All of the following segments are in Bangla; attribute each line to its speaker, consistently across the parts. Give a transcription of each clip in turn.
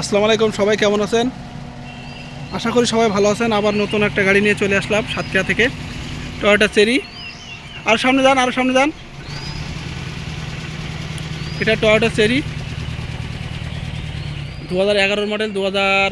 Speaker 1: আসসালামু আলাইকুম, সবাই কেমন আছেন? আশা করি সবাই ভালো আছেন। আবার নতুন একটা গাড়ি নিয়ে চলে আসলাম সাতক্ষীরা থেকে। টয়োটা চেরি আর সামনে যান, আর সামনে যান। এটা টয়োটা চেরি দু হাজার এগারোর মডেল দু হাজার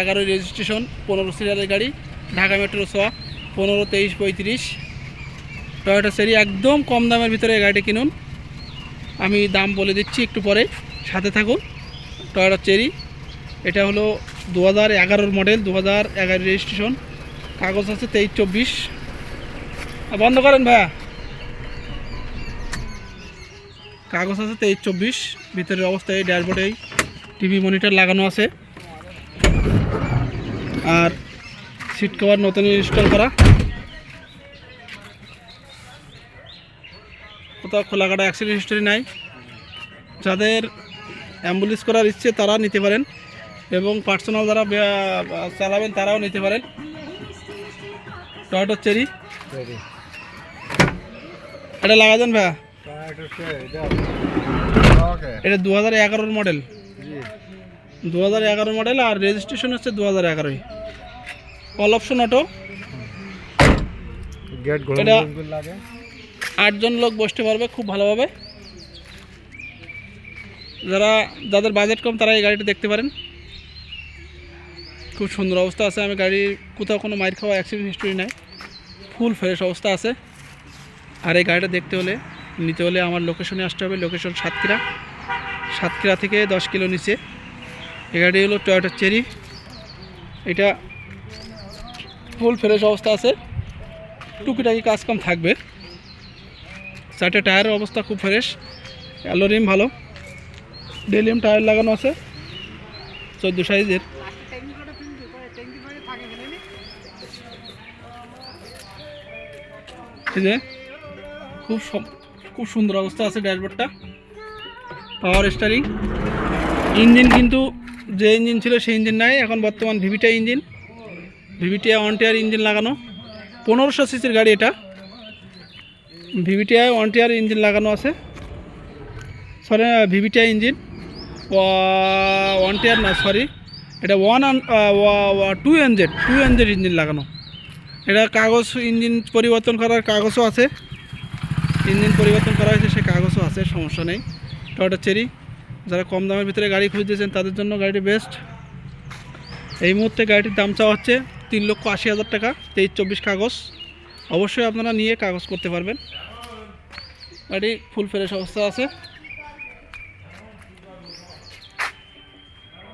Speaker 1: এগারোর রেজিস্ট্রেশন পনেরো সিরিয়ালের গাড়ি, ঢাকা মেট্রো ছ পনেরো, তেইশ, পঁয়ত্রিশ। টয়োটা চেরি একদম কম দামের ভিতরে গাড়িটি কিনুন। আমি দাম বলে দিচ্ছি একটু পরে। সাথে থাকুন। টয়োটা চেরি এটা হলো দু হাজার এগারোর মডেল দু হাজার এগারো রেজিস্ট্রেশন কাগজ আছে তেইশ চব্বিশ। বন্ধ করেন ভাইয়া। কাগজ আছে তেইশ চব্বিশ। ভিতরের অবস্থায় এই ড্যাশবোর্ডেই টিভি মনিটর লাগানো আছে। আর সিট কভার নতুন ইনস্টল করা। কোথাও খোলা কাটা অ্যাক্সিডেন্ট হিস্টোরি নাই। যাদের অ্যাম্বুলেন্স করার ইচ্ছে তারা নিতে পারেন এবং পার্সোনাল যারা চালাবেন তারাও নিতে পারেন। টয়টো চেরি এটা লাগা দেন ভাইয়া? এটা দু হাজার এগারোর মডেল দু হাজার এগারো মডেল আর রেজিস্ট্রেশন হচ্ছে দু হাজার এগারোই অল অপশন অটো এটা আটজন লোক বসতে পারবে খুব ভালোভাবে। যারা, যাদের বাজেট কম, তারা এই গাড়িটা দেখতে পারেন। খুব সুন্দর অবস্থা আছে। আমি গাড়ির কোথাও কোনো মাইর খাওয়া অ্যাক্সিডেন্ট হিস্টোরি নাই। ফুল ফ্রেশ অবস্থা আছে। আর এই গাড়িটা দেখতে হলে, নিতে হলে আমার লোকেশনে আসতে হবে। লোকেশন সাতক্ষীরা। সাতক্ষীরা থেকে দশ কিলো নিচে। এই গাড়ি হলো টয়োটা চেরি এটা ফুল ফ্রেশ অবস্থা আছে। টুকিটাকি কাজ কম থাকবে। চারটে টায়ারের অবস্থা খুব ফ্রেশ অ্যালোরিম ভালো। ডেলিয়াম টায়ার লাগানো আছে, চোদ্দ সাইজের। এই যে, খুব খুব সুন্দর অবস্থা আছে ড্যাশবোর্ডটা। পাওয়ার স্টারিং ইঞ্জিন কিন্তু যে ইঞ্জিন ছিল সেই ইঞ্জিন নাই, এখন বর্তমান VVTi engine. VVTi one tier engine লাগানো। পনেরোশো সিসির গাড়ি এটা। ভিভিটিআই ওয়ান টিয়ার ইঞ্জিন লাগানো আছে। Sorry VVTi engine. One tier না সরি এটা one two NZ two NZ engine লাগানো। এটা কাগজ ইঞ্জিন পরিবর্তন করার কাগজও আছে। ইঞ্জিন পরিবর্তন করা হয়েছে, সে কাগজও আছে, সমস্যা নেই। টয়টা চেরি যারা কম দামের ভিতরে গাড়ি খুঁজতেছেন, তাদের জন্য গাড়িটি বেস্ট এই মুহূর্তে গাড়িটির দাম চাওয়া হচ্ছে তিন লক্ষ আশি হাজার টাকা, তেইশ চব্বিশ কাগজ। অবশ্যই আপনারা নিয়ে কাগজ করতে পারবেন। গাড়ি ফুল ফ্রেশ অবস্থা আছে।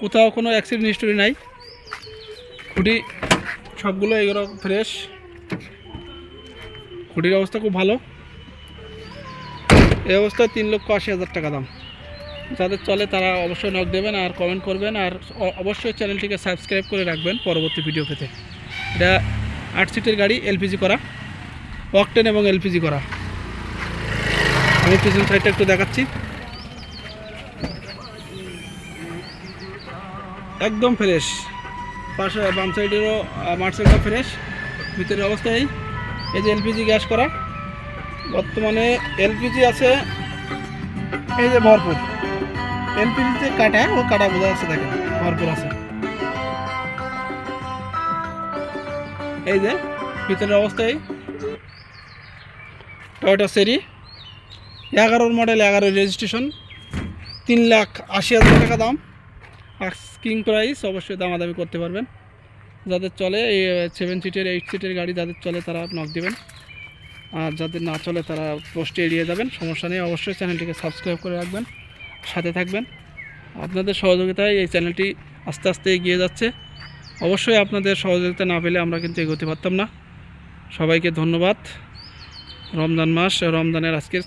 Speaker 1: কোথাও কোনো অ্যাক্সিডেন্ট হিস্টোরি নাই। খুঁটি সবগুলো এগুলো ফ্রেশ খুঁটির অবস্থা খুব ভালো। এই অবস্থায় তিন লক্ষ আশি হাজার টাকা দাম। যাদের চলে তারা অবশ্যই নক দেবেন আর কমেন্ট করবেন আর অবশ্যই চ্যানেলটিকে সাবস্ক্রাইব করে রাখবেন পরবর্তী ভিডিও পেতে। এটা আট সিটের গাড়ি এলপিজি করা। অকটেন এবং এলপিজি করা। আমি পিছন সাইডটা একটু দেখাচ্ছি। একদম ফ্রেশ পাশে বাম সাইডেরও মার্সেলটা ফ্রেশ ভিতরের অবস্থায় এই। যে এলপিজি গ্যাস করা। বর্তমানে এলপিজি আছে, এই যে ভরপুর। এলপিজিতে কাটা, ও কাটা বোঝা যাচ্ছে, দেখেন, ভরপুর আছে। এই যে, ভিতরের অবস্থায় টয়োটা সেরি এগারোর মডেল এগারো রেজিস্ট্রেশন তিন লাখ আশি হাজার টাকা দাম। আস্কিং প্রাইস অবশ্যই দামাদামি করতে পারবেন। যাদের চলে, এই সেভেন সিটের এইট সিটের গাড়ি যাদের চলে তারা নক দেবেন। আর যাদের না চলে তারা পোস্টে এড়িয়ে যাবেন। সমস্যা নেই, অবশ্যই চ্যানেলটিকে সাবস্ক্রাইব করে রাখবেন, সাথে থাকবেন। আপনাদের সহযোগিতায় এই চ্যানেলটি আস্তে আস্তে এগিয়ে যাচ্ছে। অবশ্যই আপনাদের সহযোগিতা না পেলে আমরা কিন্তু এগোতে পারতাম না। সবাইকে ধন্যবাদ। রমজান মাস, রমজানের আজকে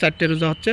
Speaker 1: চারটে রোজা হচ্ছে।